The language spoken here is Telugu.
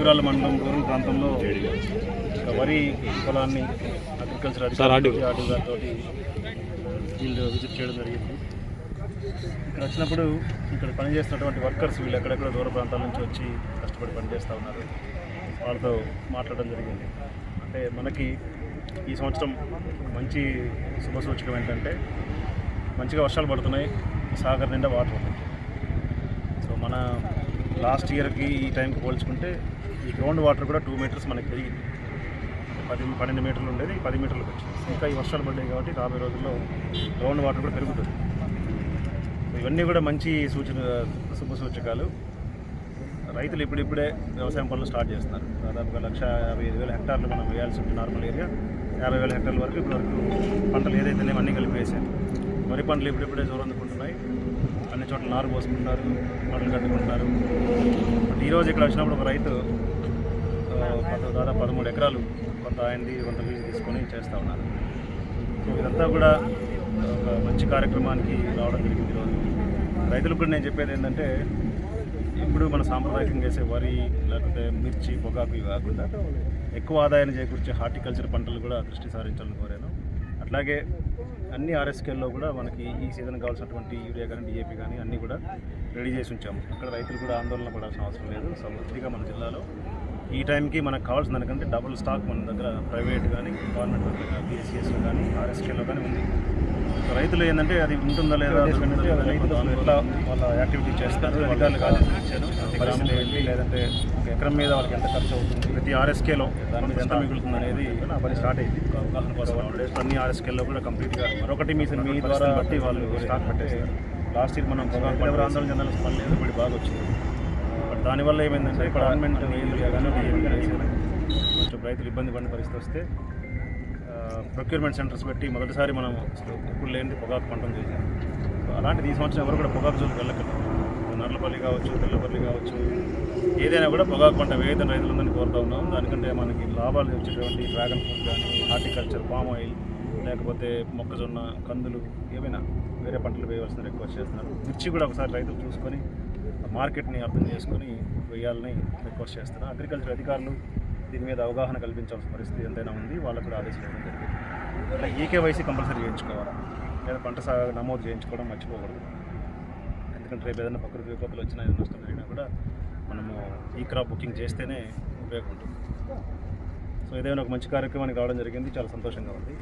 దుబ్బాకాల మండలం రూరల్ ప్రాంతంలో వరి పొలాన్ని అగ్రికల్చర్ అధికారి ఆర్డీ గారితో వీళ్ళు విజిట్ చేయడం జరిగింది. ఇక్కడ వచ్చినప్పుడు ఇక్కడ పనిచేస్తున్నటువంటి వర్కర్స్ వీళ్ళు ఎక్కడెక్కడ దూర ప్రాంతాల నుంచి వచ్చి కష్టపడి పనిచేస్తూ ఉన్నారు. వాళ్ళతో మాట్లాడడం జరిగింది. అంటే మనకి ఈ సంవత్సరం మంచి శుభసూచకం ఏంటంటే మంచిగా వర్షాలు పడుతున్నాయి. సాగర్ నిండా వాటర్ ఉంది. సో మన లాస్ట్ ఇయర్కి ఈ టైంకి పోల్చుకుంటే ఈ గ్రౌండ్ వాటర్ కూడా టూ మీటర్స్ మనకి పెరిగింది. పది పన్నెండు మీటర్లు ఉండేది పది మీటర్లకు వచ్చింది. ఇంకా ఈ వర్షాలు పడ్డాయి కాబట్టి రాబోయే రోజుల్లో గ్రౌండ్ వాటర్ కూడా పెరుగుతుంది. ఇవన్నీ కూడా మంచి సూచన శుభ సూచకాలు. రైతులు ఇప్పుడిప్పుడే వ్యవసాయం పనులు స్టార్ట్ చేస్తున్నారు. దాదాపుగా లక్ష యాభై ఐదు వేల హెక్టార్లు మనం వేయాల్సి ఉంటుంది నార్మల్ ఏరియా. యాభై వేల హెక్టార్ల వరకు ఇప్పటి వరకు పంటలు ఏదైతే అన్నీ కలిపి వేసాం వరి పంటలు ఇప్పుడిప్పుడే జోరందుకుంటున్నాయి అన్ని చోట్ల నారు పోసుకుంటున్నారు పంటలు కట్టుకుంటున్నారు. ఈరోజు ఇక్కడ వచ్చినప్పుడు ఒక రైతు ఆ, దాదాపు పదమూడు ఎకరాలు కొంత ఆయనది కొంత లీజు తీసుకొని చేస్తూ ఉన్నారు. సో ఇదంతా కూడా ఒక మంచి కార్యక్రమానికి రావడం జరిగింది ఈరోజు. రైతులకు కూడా నేను చెప్పేది ఏంటంటే ఇప్పుడు మన సాంప్రదాయకంగా చేసే వరి లేకపోతే మిర్చి పొగాకు ఇవి కాకుండా ఎక్కువ ఆదాయాన్ని చేకూర్చే హార్టికల్చర్ పంటలు కూడా దృష్టి సారించాలని కోరాను. అట్లాగే అన్ని ఆర్ఎస్కేల్లో కూడా మనకి ఈ సీజన్ కావాల్సినటువంటి యూరియా కానీ డిఏపి కానీ అన్నీ కూడా రెడీ చేసి ఉంచాము. అక్కడ రైతులు కూడా ఆందోళన పడాల్సిన అవసరం లేదు. సమృద్ధిగా మన జిల్లాలో ఈ టైంకి మనకు కావాల్సిన దానికంటే డబుల్ స్టాక్ మన దగ్గర ప్రైవేట్ కానీ గవర్నమెంట్ బీఎస్సీఎస్లో కానీ ఆర్ఎస్కేలో కానీ ఉంది. రైతులు ఏంటంటే అది ఉంటుందా లేదా రైతులు ఎట్లా వాళ్ళ యాక్టివిటీ చేస్తారు ప్రతి గ్రామంలో వెళ్ళి లేదంటే ఒక ఎకరం మీద వాళ్ళకి ఎంత ఖర్చు అవుతుంది? ప్రతి ఆర్ఎస్కేలో దాని మీద ఎంత మిగులుతుంది అనేది నా పని స్టార్ట్ అయింది. అవగాహన కోసం అన్ని ఆర్ఎస్కేలో కూడా కంప్లీట్గా మరొకటి మీ మీ ద్వారా బట్టి వాళ్ళు స్టాక్ పెట్టేస్తారు. లాస్ట్ ఇయర్ మనం ఆందోళన చెందాల్సిన పని లేదు ఇప్పుడు బాగా వచ్చింది. దానివల్ల ఏమైందంటే ఇక్కడ గవర్నమెంట్ కొంచెం రైతులు ఇబ్బంది పడిన పరిస్థితి వస్తే ప్రొక్యూర్మెంట్ సెంటర్స్ పెట్టి మొదటిసారి మనం అసలు ఎప్పుడు లేనిది పొగాకు పంటను చేసాం సో అలాంటిది ఈ సంవత్సరం ఎవరు కూడా పొగాకు జోలికి వెళ్ళకండి నర్లపల్లి కావచ్చు తెల్లపల్లి కావచ్చు ఏదైనా కూడా పొగాకు పంట వేయదని రైతులందరినీ కోరుతా ఉన్నాం. దానికంటే మనకి లాభాలు వచ్చేటువంటి డ్రాగన్ ఫ్రూట్ కానీ హార్టికల్చర్ పామ్ ఆయిల్ లేకపోతే మొక్కజొన్న కందులు ఏమైనా వేరే పంటలు వేయవలసిన రిక్వెస్ట్ చేస్తున్నారు. మిర్చి కూడా ఒకసారి రైతులు చూసుకొని మార్కెట్ని అర్థం చేసుకొని వేయాలని రిక్వెస్ట్ చేస్తున్నా అగ్రికల్చర్ అధికారులు దీని మీద అవగాహన కల్పించాల్సిన పరిస్థితి ఎంతైనా ఉంది. వాళ్ళకు కూడా ఆదేశాలు జరిగింది. ఈకేవైసీ కంపల్సరీ చేయించుకోవాలి? లేదా పంట సాగు నమోదు చేయించుకోవడం మర్చిపోకూడదు. ఎందుకంటే రేపు ఏదైనా ప్రకృతి విపత్తులు వచ్చినా ఏదైనా నష్టం జరిగినా కూడా మనము ఈ క్రాప్ బుకింగ్ చేస్తేనే ఉపయోగం ఉంటుంది. సో ఏదైనా ఒక మంచి కార్యక్రమానికి రావడం జరిగింది. చాలా సంతోషంగా ఉంది.